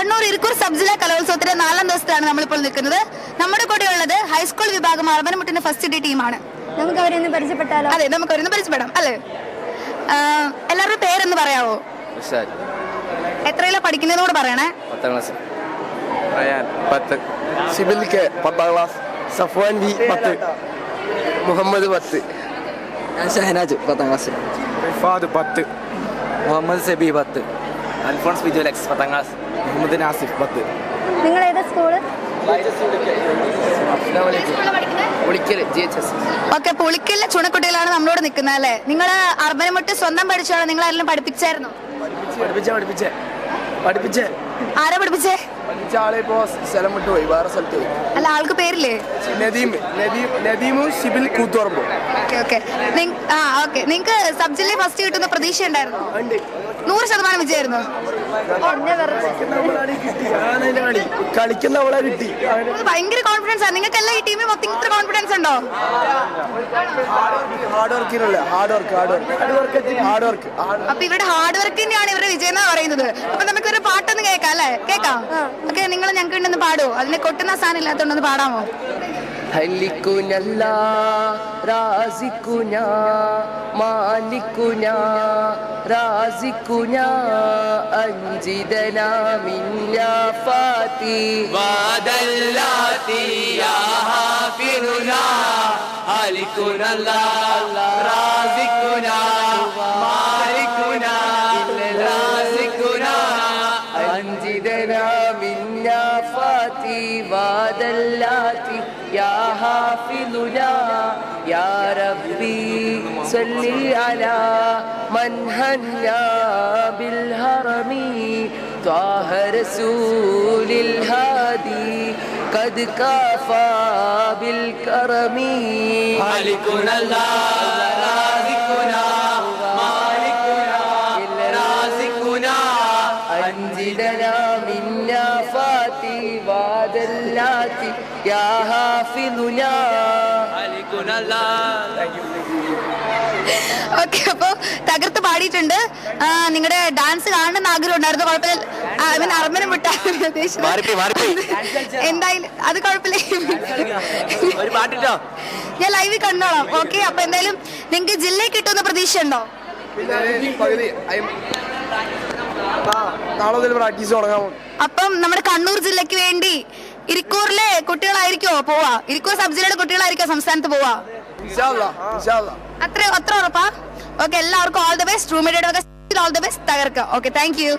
Kannur Irikkur sub ജില്ലാ കലോത്സവത്തിന്റെ നാലാം ദിവസത്തിലാണ് നമ്മളിപ്പോൾ നിൽക്കുന്നത്. നമ്മുടെ കൂടെ ഉള്ളത് ഹൈസ്കൂൾ വിഭാഗം അർബനമുട്ടിന്റെ ഫസ്റ്റ് ഡി ടീമാണ് നമുക്ക് പരിചയപ്പെട്ടാലോ? അതെ നമുക്ക് അവരൊന്ന് പരിചയപ്പെടാം. അല്ലേ? എല്ലാവരുടെ പേരെന്ന് പറയാവോ? എത്രയിലാ പഠിക്കുന്നതിനോട് പറയണേ. പത്താം ക്ലാസ്. റയാൻ പത്ത്. സിബിൽ കെ പത്താം ക്ലാസ്. സഫ്വാൻ വി പത്ത്. മുഹമ്മദ് പത്ത്. ഷഹനാജ് പത്താം ക്ലാസ്. പത്ത്. മുഹമ്മദ് സബി പത്ത്. അൽഫോൺസ് വിജുലക്സ് പത്താം ക്ലാസ് മുഹമ്മദ് നാസിഫ് പത്ത്. നിങ്ങൾ ഏതാ സ്കൂൾ ഒളിക്കൽ ജി എച്ച് എസ്. ഓക്കെ പുളിക്കലിലെ ചുണക്കുട്ടികളാണ് നമ്മളോട് നിൽക്കുന്നത് അല്ലേ? നിങ്ങൾ അർബനമുട്ട് സ്വന്തം പഠിച്ചാണോ നിങ്ങൾ ആരെങ്കിലും പഠിപ്പിച്ചായിരുന്നോ? പഠിപ്പിച്ചേ പഠിപ്പിച്ചേ. പഠിപ്പിച്ചേ? ആരാ പഠിപ്പിച്ചേ? പഠിപ്പിച്ച ആളെ ഇപ്പോ സ്ഥലം വിട്ടു പോയി വേറെ സ്ഥലത്ത് പോയി. അല്ല ആൾക്ക് പേരില്ലേ? നദീം നദീം നദീമും സിബിൽ കൂത്തുറമ്പോ ഓക്കെ ഓക്കെ. ആ ഓക്കെ. നിങ്ങൾക്ക് സബ്ജക്റ്റിലെ ഫസ്റ്റ് കിട്ടുന്ന പ്രതീക്ഷ ഉണ്ടായിരുന്നു? നൂറ് ശതമാനം വിജയമായിരുന്നു? കളിക്കുന്ന അവളെ കിട്ടി. ഭയങ്കര കോൺഫിഡൻസ് ആണ്. നിങ്ങൾക്ക് എല്ലാം ഈ ടീമിൽ മൊത്തം ഇത്ര കോൺഫിഡൻസ് ഉണ്ടോ? Hard വർക്കിനുള്ള hard work hard work hard work അപ്പൊ ഇവരുടെ ഹാർഡ് വർക്കിന്റെയാണ് ഇവരുടെ വിജയം എന്ന് പറയുന്നത്? അപ്പൊ നമുക്ക് ഒരു പാട്ടൊന്ന് കേൾക്കാം അല്ലേ? കേൾക്കാം. ഓക്കെ നിങ്ങൾ ഞങ്ങൾക്ക് ഇണ്ടെന്ന് പാടുമോ അതിന് കൊട്ടുന്ന സാധനം ഇല്ലാത്തതുകൊണ്ട് പാടാമോ? ഹലിക്കുനല്ല റാസിക്കുന മാലിക്കുന റാസിക്കുന അഞ്ചിതന മിന്നാഫാത്തി വാദല്ലാത്തി യാ ഹാഫിറുന ഹലിക്കുനല്ല റാസിക്കുന صلواتي ودلاتي يا حافظنا يا ربي صلي على من هنا بالهرم طه رسول الهادي قد كافى بالكرم مالكنا الله رازقنا مالكنا رازقنا أنزلنا منا فاتحة salati ya hafizu ya okay അപ്പോൾ തകർത്ത് പാടിയിട്ടുണ്ട്. നിങ്ങളുടെ ഡാൻസ് കാണണമെന്ന് ആഗ്രഹം ഉണ്ടായിരുന്നു. കുഴപ്പമില്ല. അവൻ അർമ്മനം വിട്ടാ എന്തായാലും അത് കുഴപ്പമില്ല. ഞാൻ ലൈവിൽ കണ്ടോളാം. ഓക്കെ അപ്പൊ എന്തായാലും നിങ്ങൾക്ക് ജില്ലയിൽ കിട്ടുമെന്ന് പ്രതീക്ഷ ഉണ്ടോ അപ്പം നമ്മുടെ കണ്ണൂർ ജില്ലക്ക് വേണ്ടി ഇരിക്കൂറിലെ കുട്ടികളായിരിക്കോ പോവാ? ഇരിക്കൂർ സബ് ജില്ലയുടെ കുട്ടികളായിരിക്കോ സംസ്ഥാനത്ത് പോവാ? അത്ര അത്ര ഉറപ്പാ? ഓക്കെ എല്ലാവർക്കും ഓൾ ദ ബെസ്റ്റ് റൂമിയുടെ all the best തകർക്കാം. Okay thank you